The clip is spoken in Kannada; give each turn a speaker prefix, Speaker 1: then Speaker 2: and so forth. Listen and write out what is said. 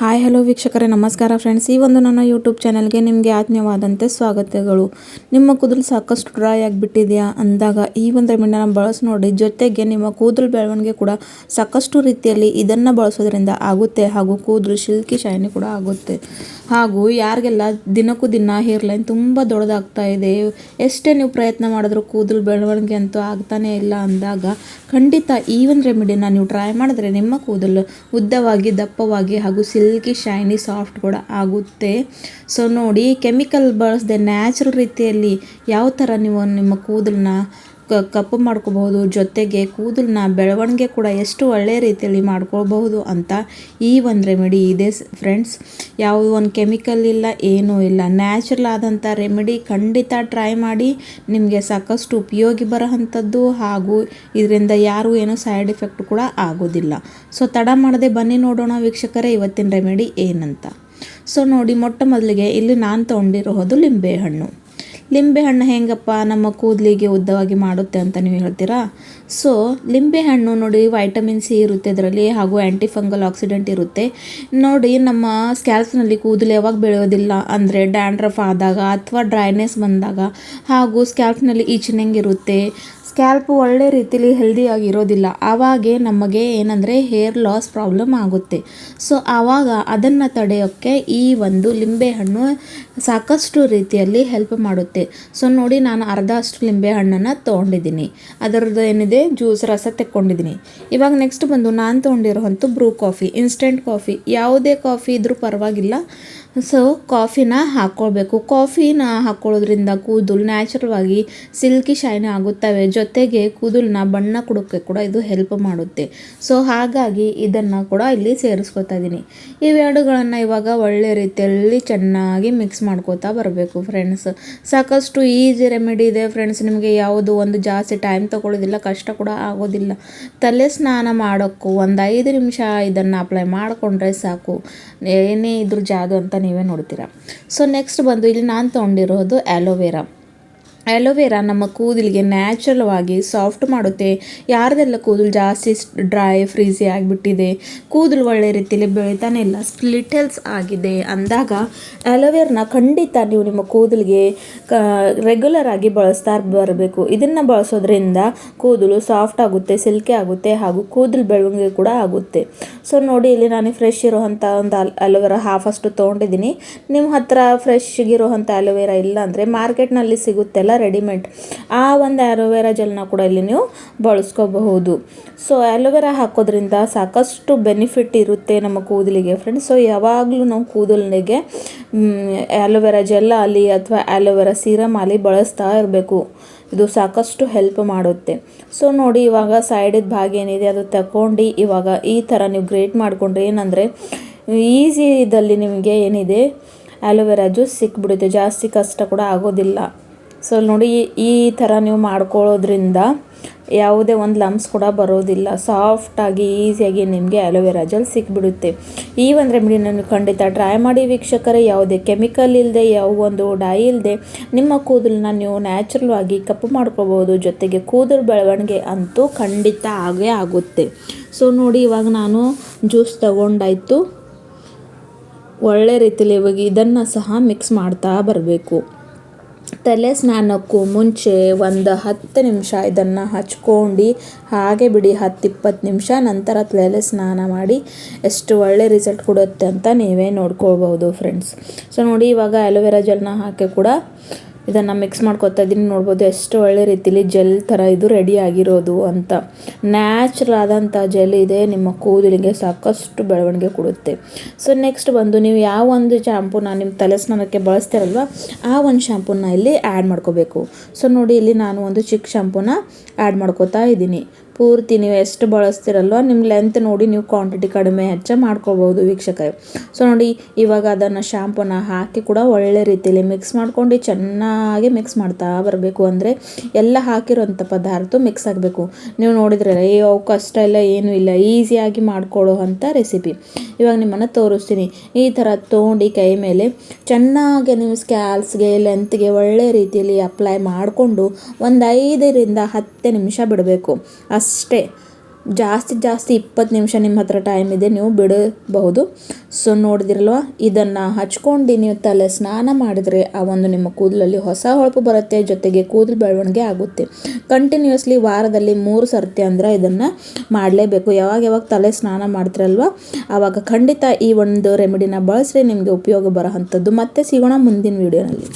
Speaker 1: ಹಾಯ್ ಹಲೋ ವೀಕ್ಷಕರೇ, ನಮಸ್ಕಾರ ಫ್ರೆಂಡ್ಸ್ ಈ ಒಂದು ನನ್ನ ಯೂಟ್ಯೂಬ್ ಚಾನಲ್ಗೆ ನಿಮಗೆ ಆತ್ಮೀಯವಾದಂತೆ ಸ್ವಾಗತಗಳು. ನಿಮ್ಮ ಕೂದಲು ಸಾಕಷ್ಟು ಡ್ರೈ ಆಗಿಬಿಟ್ಟಿದೆಯಾ? ಅಂದಾಗ ಈ ಒಂದು ರೆಮಿಡಿನ ಬಳಸಿ ನೋಡಿ, ಜೊತೆಗೆ ನಿಮ್ಮ ಕೂದಲು ಬೆಳವಣಿಗೆ ಕೂಡ ಸಾಕಷ್ಟು ರೀತಿಯಲ್ಲಿ ಇದನ್ನು ಬಳಸೋದ್ರಿಂದ ಆಗುತ್ತೆ ಹಾಗೂ ಕೂದಲು ಶಿಲ್ಕಿ ಶೈನಿ ಕೂಡ ಆಗುತ್ತೆ. ಹಾಗೂ ಯಾರಿಗೆಲ್ಲ ದಿನಕ್ಕೂ ದಿನ ಹೇರ್ ಲೈನ್ ತುಂಬ ದೊಡ್ಡದಾಗ್ತಾ ಇದೆ, ಎಷ್ಟೇ ನೀವು ಪ್ರಯತ್ನ ಮಾಡಿದ್ರೂ ಕೂದಲು ಬೆಳವಣಿಗೆ ಅಂತೂ ಆಗ್ತಾನೇ ಇಲ್ಲ ಅಂದಾಗ ಖಂಡಿತ ಈ ಒಂದು ರೆಮಿಡಿನ ನೀವು ಟ್ರೈ ಮಾಡಿದ್ರೆ ನಿಮ್ಮ ಕೂದಲು ಉದ್ದವಾಗಿ, ದಪ್ಪವಾಗಿ ಹಾಗೂ ಸಿಲ್ಕಿ ಶೈನಿ ಸಾಫ್ಟ್ ಕೂಡ ಆಗುತ್ತೆ. ಸೊ ನೋಡಿ ಕೆಮಿಕಲ್ ಬಳಸದೆ ನ್ಯಾಚುರಲ್ ರೀತಿಯಲ್ಲಿ ಯಾವ ಥರ ನೀವು ನಿಮ್ಮ ಕೂದಲನ್ನ ಕ ಕಪ್ಪು ಮಾಡ್ಕೋಬಹುದು, ಜೊತೆಗೆ ಕೂದಲನ್ನ ಬೆಳವಣಿಗೆ ಕೂಡ ಎಷ್ಟು ಒಳ್ಳೆಯ ರೀತಿಯಲ್ಲಿ ಮಾಡ್ಕೊಳ್ಬಹುದು ಅಂತ ಈ ಒಂದು ರೆಮಿಡಿ ಇದೆ ಫ್ರೆಂಡ್ಸ್ ಯಾವುದೋ ಒಂದು ಕೆಮಿಕಲ್ ಇಲ್ಲ, ಏನೂ ಇಲ್ಲ. ನ್ಯಾಚುರಲ್ ಆದಂಥ ರೆಮಿಡಿ ಖಂಡಿತ ಟ್ರೈ ಮಾಡಿ, ನಿಮಗೆ ಸಾಕಷ್ಟು ಉಪಯೋಗಿ ಬರೋಂಥದ್ದು ಹಾಗೂ ಇದರಿಂದ ಯಾರೂ ಏನೂ ಸೈಡ್ ಎಫೆಕ್ಟ್ ಕೂಡ ಆಗೋದಿಲ್ಲ. ಸೊ ತಡ ಮಾಡದೆ ಬನ್ನಿ ನೋಡೋಣ ವೀಕ್ಷಕರೇ, ಇವತ್ತಿನ ರೆಮಿಡಿ ಏನಂತ. ಸೊ ನೋಡಿ, ಮೊಟ್ಟ ಮೊದಲಿಗೆ ಇಲ್ಲಿ ನಾನು ತೊಗೊಂಡಿರೋದು ಲಿಂಬೆಹಣ್ಣು. ಲಿಂಬೆಹಣ್ಣು ಹೆಂಗಪ್ಪ ನಮ್ಮ ಕೂದಲಿಗೆ ಉದ್ದವಾಗಿ ಮಾಡುತ್ತೆ ಅಂತ ನೀವು ಹೇಳ್ತೀರಾ? ಸೊ ಲಿಂಬೆಹಣ್ಣು ನೋಡಿ ವೈಟಮಿನ್ ಸಿ ಇರುತ್ತೆ ಅದರಲ್ಲಿ ಹಾಗೂ ಆ್ಯಂಟಿಫಂಗಲ್ ಆಕ್ಸಿಡೆಂಟ್ ಇರುತ್ತೆ. ನೋಡಿ ನಮ್ಮ ಸ್ಕ್ಯಾಲ್ಸ್ನಲ್ಲಿ ಕೂದಲು ಯಾವಾಗ ಬೆಳೆಯೋದಿಲ್ಲ ಅಂದರೆ ಡ್ಯಾಂಡ್ರಫ್ ಆದಾಗ ಅಥವಾ ಡ್ರೈನೆಸ್ ಬಂದಾಗ ಹಾಗೂ ಸ್ಕ್ಯಾಲ್ಪ್ನಲ್ಲಿ ಈಚನಿಂಗ್ ಇರುತ್ತೆ. ಸ್ಕ್ಯಾಲ್ಪ್ ಒಳ್ಳೆ ರೀತಿಲಿ ಹೆಲ್ದಿಯಾಗಿರೋದಿಲ್ಲ ಆವಾಗೆ ನಮಗೆ ಏನಂದರೆ ಹೇರ್ ಲಾಸ್ ಪ್ರಾಬ್ಲಮ್ ಆಗುತ್ತೆ. ಸೊ ಆವಾಗ ಅದನ್ನು ತಡೆಯೋಕ್ಕೆ ಈ ಒಂದು ಲಿಂಬೆಹಣ್ಣು ಸಾಕಷ್ಟು ರೀತಿಯಲ್ಲಿ ಹೆಲ್ಪ್ ಮಾಡುತ್ತೆ. ಸೊ ನೋಡಿ ನಾನು ಅರ್ಧ ಅಷ್ಟು ಲಿಂಬೆಹಣ್ಣನ್ನು ತೊಗೊಂಡಿದ್ದೀನಿ. ಅದರದ್ದು ಏನಿದೆ? ಜ್ಯೂಸ್, ರಸ ತೆಕ್ಕೊಂಡಿದ್ದೀನಿ. ಇವಾಗ ನೆಕ್ಸ್ಟ್ ಬಂದು ನಾನು ತೊಗೊಂಡಿರೋವಂಥ ಬ್ರೂ ಕಾಫಿ ಇನ್ಸ್ಟೆಂಟ್ ಕಾಫಿ ಯಾವುದೇ ಕಾಫಿ ಇದ್ದರೂ ಪರವಾಗಿಲ್ಲ. ಸೊ ಕಾಫಿನ ಹಾಕ್ಕೊಳ್ಬೇಕು ಕಾಫಿನ ಹಾಕ್ಕೊಳ್ಳೋದ್ರಿಂದ ಕೂದಲು ನ್ಯಾಚುರಲ್ವಾಗಿ ಸಿಲ್ಕಿ ಶೈನ್ ಆಗುತ್ತವೆ. ಜೊತೆಗೆ ಕೂದಲನ್ನ ಬಣ್ಣ ಕೊಡೋಕ್ಕೆ ಕೂಡ ಇದು ಹೆಲ್ಪ್ ಮಾಡುತ್ತೆ. ಸೊ ಹಾಗಾಗಿ ಇದನ್ನು ಕೂಡ ಇಲ್ಲಿ ಸೇರಿಸ್ಕೊತಾ ಇದ್ದೀನಿ ಇವೆರಡುಗಳನ್ನು ಇವಾಗ ಒಳ್ಳೆ ರೀತಿಯಲ್ಲಿ ಚೆನ್ನಾಗಿ ಮಿಕ್ಸ್ ಮಾಡ್ಕೋತಾ ಬರಬೇಕು ಫ್ರೆಂಡ್ಸ್ ಸಾಕಷ್ಟು ಈಸಿ ರೆಮಿಡಿ ಇದೆ ಫ್ರೆಂಡ್ಸ್ ನಿಮಗೆ ಯಾವುದು ಒಂದು ಜಾಸ್ತಿ ಟೈಮ್ ತೊಗೊಳ್ಳೋದಿಲ್ಲ, ಕಷ್ಟ ಕೂಡ ಆಗೋದಿಲ್ಲ. ತಲೆ ಸ್ನಾನ ಮಾಡೋಕ್ಕೂ ಒಂದು ಐದು ನಿಮಿಷ ಇದನ್ನು ಅಪ್ಲೈ ಮಾಡಿಕೊಂಡ್ರೆ ಸಾಕು. ಏನೇ ಇದ್ರ ಜಾದು ಅಂತ ನೀವೇ ನೋಡ್ತೀರಾ. ಸೊ ನೆಕ್ಸ್ಟ್ ಬಂದು ಇಲ್ಲಿ ನಾನು ತೊಗೊಂಡಿರೋದು ಆ್ಯಲೋವೆರಾ ಆ್ಯಲೋವೆರಾ ನಮ್ಮ ಕೂದಲಿಗೆ ನ್ಯಾಚುರಲ್ವಾಗಿ ಸಾಫ್ಟ್ ಮಾಡುತ್ತೆ. ಯಾರದೆಲ್ಲ ಕೂದಲು ಜಾಸ್ತಿ ಡ್ರೈ ಫ್ರೀಸಿ ಆಗಿಬಿಟ್ಟಿದೆ, ಕೂದಲು ಒಳ್ಳೆ ರೀತಿಯಲ್ಲಿ ಬೆಳಿತಾನೆ ಇಲ್ಲ ಸ್ಪ್ಲಿಟಲ್ಸ್ ಆಗಿದೆ. ಅಂದಾಗ ಆ್ಯಲೋವೆರ್ನ ಖಂಡಿತ ನೀವು ನಿಮ್ಮ ಕೂದಲಿಗೆ, ಕ ರೆಗ್ಯುಲರ್ ಆಗಿ ಬಳಸ್ತಾ ಬರಬೇಕು. ಇದನ್ನು ಬಳಸೋದ್ರಿಂದ ಕೂದಲು ಸಾಫ್ಟ್ ಆಗುತ್ತೆ ಸಿಲ್ಕಿ ಆಗುತ್ತೆ ಹಾಗೂ ಕೂದಲು ಬೆಳವಣಿಗೆ ಕೂಡ ಆಗುತ್ತೆ. ಸೊ ನೋಡಿ, ಇಲ್ಲಿ ನಾನು ಫ್ರೆಶ್ ಇರೋವಂಥ ಒಂದು ಅಲ್ ಅಲೋವೆರಾ ಹಾಫ್ ಅಷ್ಟು ತೊಗೊಂಡಿದ್ದೀನಿ. ನಿಮ್ಮ ಹತ್ರ ಫ್ರೆಶ್ ಇರೋವಂಥ ಅಲೋವೆರಾ ಇಲ್ಲ ಅಂದರೆ ಮಾರ್ಕೆಟ್ನಲ್ಲಿ ಸಿಗುತ್ತೆಲ್ಲ ರೆಡಿಮೇಡ್ ಆ ಒಂದು ಆ್ಯಲೋವೆರಾ ಜೆಲ್ನ ಕೂಡ ಇಲ್ಲಿ ನೀವು ಬಳಸ್ಕೋಬಹುದು. ಸೊ ಆ್ಯಲೋವೆರಾ ಹಾಕೋದ್ರಿಂದ ಸಾಕಷ್ಟು ಬೆನಿಫಿಟ್ ಇರುತ್ತೆ ನಮ್ಮ ಕೂದಲಿಗೆ ಫ್ರೆಂಡ್ಸ್ ಸೊ ಯಾವಾಗಲೂ ನಾವು ಕೂದಲಿಗೆ ಆ್ಯಲೋವೆರಾ ಜೆಲ್ ಅಲ್ಲಿ ಅಥವಾ ಆ್ಯಲೋವೆರಾ ಸೀರಮ್ ಅಲ್ಲಿ ಬಳಸ್ತಾ ಇರಬೇಕು. ಇದು ಸಾಕಷ್ಟು ಹೆಲ್ಪ್ ಮಾಡುತ್ತೆ. ಸೊ ನೋಡಿ ಇವಾಗ ಸೈಡಿದ ಭಾಗ ಏನಿದೆ ಅದು ತಗೊಂಡು ಇವಾಗ ಈ ಥರ ನೀವು ಗ್ರೇಟ್ ಮಾಡಿಕೊಂಡ್ರೆ ಏನಂದರೆ ಈಸಿ ಇದಲ್ಲಿ ನಿಮಗೆ ಏನಿದೆ ಆ್ಯಲೋವೆರಾ ಜ್ಯೂಸ್ ಸಿಕ್ಬಿಡುತ್ತೆ. ಜಾಸ್ತಿ ಕಷ್ಟ ಕೂಡ ಆಗೋದಿಲ್ಲ. ಸೊ ನೋಡಿ, ಈ ಥರ ನೀವು ಮಾಡ್ಕೊಳ್ಳೋದ್ರಿಂದ ಯಾವುದೇ ಒಂದು ಲಮ್ಸ್ ಕೂಡ ಬರೋದಿಲ್ಲ. ಸಾಫ್ಟಾಗಿ ಈಸಿಯಾಗಿ ನಿಮಗೆ ಅಲೋವೆರಾ ಜೆಲ್ ಸಿಕ್ಬಿಡುತ್ತೆ. ಈ ಒಂದು ರೆಮಿಡಿನ ನೀವು ಖಂಡಿತ ಟ್ರೈ ಮಾಡಿ ವೀಕ್ಷಕರೇ, ಯಾವುದೇ ಕೆಮಿಕಲ್ ಇಲ್ಲದೆ ಯಾವ ಒಂದು ಡೈ ಇಲ್ಲದೆ ನಿಮ್ಮ ಕೂದಲನ್ನ ನೀವು ನ್ಯಾಚುರಲ್ ಆಗಿ ಕಪ್ಪು ಮಾಡ್ಕೋಬೋದು ಜೊತೆಗೆ ಕೂದಲು ಬೆಳವಣಿಗೆ ಅಂತೂ ಖಂಡಿತ ಆಗೇ ಆಗುತ್ತೆ. ಸೊ ನೋಡಿ, ಇವಾಗ ನಾನು ಜ್ಯೂಸ್ ತಗೊಂಡಾಯ್ತು. ಒಳ್ಳೆ ರೀತಿಯಲ್ಲಿ ಇವಾಗ ಇದನ್ನು ಸಹ ಮಿಕ್ಸ್ ಮಾಡ್ತಾ ಬರಬೇಕು. ತಲೆ ಸ್ನಾನಕ್ಕೂ ಮುಂಚೆ ಒಂದು ಹತ್ತು ನಿಮಿಷ ಇದನ್ನು ಹಚ್ಕೊಂಡು ಹಾಗೆ ಬಿಡಿ, ಹತ್ತು ಇಪ್ಪತ್ತು ನಿಮಿಷ ನಂತರ ತಲೆ ಸ್ನಾನ ಮಾಡಿ ಎಷ್ಟು ಒಳ್ಳೆ ರಿಸಲ್ಟ್ ಕೊಡುತ್ತೆ ಅಂತ ನೀವೇ ನೋಡ್ಕೊಳ್ಬೋದು ಫ್ರೆಂಡ್ಸ್ ಸೊ ನೋಡಿ ಇವಾಗ ಅಲೋವೆರಾ ಜೆಲ್ನ ಹಾಕಿ ಕೂಡ ಇದನ್ನು ಮಿಕ್ಸ್ ಮಾಡ್ಕೊತಾ ಇದ್ದೀನಿ. ನೋಡ್ಬೋದು ಎಷ್ಟು ಒಳ್ಳೆ ರೀತಿಲಿ ಜೆಲ್ ಥರ ಇದು ರೆಡಿ ಆಗಿರೋದು ಅಂತ. ನ್ಯಾಚುರಲ್ ಆದಂಥ ಜೆಲ್ ಇದೆ. ನಿಮ್ಮ ಕೂದಲಿಗೆ ಸಾಕಷ್ಟು ಬೆಳವಣಿಗೆ ಕೊಡುತ್ತೆ. ಸೊ ನೆಕ್ಸ್ಟ್ ಬಂದು ನೀವು ಯಾವ ಒಂದು ಶ್ಯಾಂಪೂನ ನಿಮ್ಮ ತಲೆ ಸ್ನಾನಕ್ಕೆ ಬಳಸ್ತೀರಲ್ವ, ಆ ಒಂದು ಶ್ಯಾಂಪೂನ ಇಲ್ಲಿ ಆ್ಯಡ್ ಮಾಡ್ಕೋಬೇಕು. ಸೊ ನೋಡಿ, ಇಲ್ಲಿ ನಾನು ಒಂದು ಚಿಕ್ಕ ಶ್ಯಾಂಪೂನ ಆ್ಯಡ್ ಮಾಡ್ಕೋತಾ ಇದ್ದೀನಿ. ಪೂರ್ತಿ ನೀವು ಎಷ್ಟು ಬಳಸ್ತಿರಲ್ವ ನಿಮ್ಮ ಲೆಂತ್ ನೋಡಿ ನೀವು ಕ್ವಾಂಟಿಟಿ ಕಡಿಮೆ ಹೆಚ್ಚ ಮಾಡ್ಕೊಬೋದು ವೀಕ್ಷಕರೇ. ಸೊ ನೋಡಿ, ಇವಾಗ ಅದನ್ನು ಶಾಂಪೂನ ಹಾಕಿ ಕೂಡ ಒಳ್ಳೆ ರೀತಿಯಲ್ಲಿ ಮಿಕ್ಸ್ ಮಾಡ್ಕೊಂಡು ಚೆನ್ನಾಗಿ ಮಿಕ್ಸ್ ಮಾಡ್ತಾ ಬರಬೇಕು ಅಂದರೆ ಎಲ್ಲ ಹಾಕಿರೋಂಥ ಪದಾರ್ಥ ಮಿಕ್ಸ್ ಆಗಬೇಕು. ನೀವು ನೋಡಿದ್ರಲ್ಲ ಏ, ಅವು ಕಷ್ಟ ಇಲ್ಲ, ಏನೂ ಇಲ್ಲ ಈಸಿಯಾಗಿ ಮಾಡ್ಕೊಳ್ಳೋ ಅಂಥ ರೆಸಿಪಿ ಇವಾಗ ನಿಮ್ಮನ್ನು ತೋರಿಸ್ತೀನಿ. ಈ ಥರ ತೊಗೊಂಡು ಕೈ ಮೇಲೆ ಚೆನ್ನಾಗಿ ನೀವು ಸ್ಕ್ಯಾಲ್ಸ್ಗೆ ಲೆಂತ್ಗೆ ಒಳ್ಳೆ ರೀತಿಯಲ್ಲಿ ಅಪ್ಲೈ ಮಾಡಿಕೊಂಡು ಒಂದು ಐದರಿಂದ ಹತ್ತು ನಿಮಿಷ ಬಿಡಬೇಕು. ಅಷ್ಟೇ. ಜಾಸ್ತಿ ಜಾಸ್ತಿ ಇಪ್ಪತ್ತು ನಿಮಿಷ ನಿಮ್ಮ ಹತ್ರ ಟೈಮ್ ಇದೆ, ನೀವು ಬಿಡಬಹುದು. ಸೊ ನೋಡಿದಿರಲ್ವ? ಇದನ್ನು ಹಚ್ಕೊಂಡು ನೀವು ತಲೆ ಸ್ನಾನ ಮಾಡಿದರೆ ಆ ಒಂದು ನಿಮ್ಮ ಕೂದಲಲ್ಲಿ ಹೊಸ ಹೊಳಪು ಬರುತ್ತೆ, ಜೊತೆಗೆ ಕೂದಲು ಬೆಳವಣಿಗೆ ಆಗುತ್ತೆ. ಕಂಟಿನ್ಯೂಸ್ಲಿ ವಾರದಲ್ಲಿ ಮೂರು ಸರ್ತಿ ಅಂದ್ರೆ ಇದನ್ನು ಮಾಡಲೇಬೇಕು. ಯಾವಾಗ ಯಾವಾಗ ತಲೆ ಸ್ನಾನ ಮಾಡ್ತಿರಲ್ವ ಆವಾಗ ಖಂಡಿತ ಈ ಒಂದು ರೆಮಿಡಿನ ಬಳಸ್ರಿ, ನಿಮಗೆ ಉಪಯೋಗ ಬರೋ ಅಂಥದ್ದು. ಮತ್ತೆ ಸಿಗೋಣ ಮುಂದಿನ ವಿಡಿಯೋನಲ್ಲಿ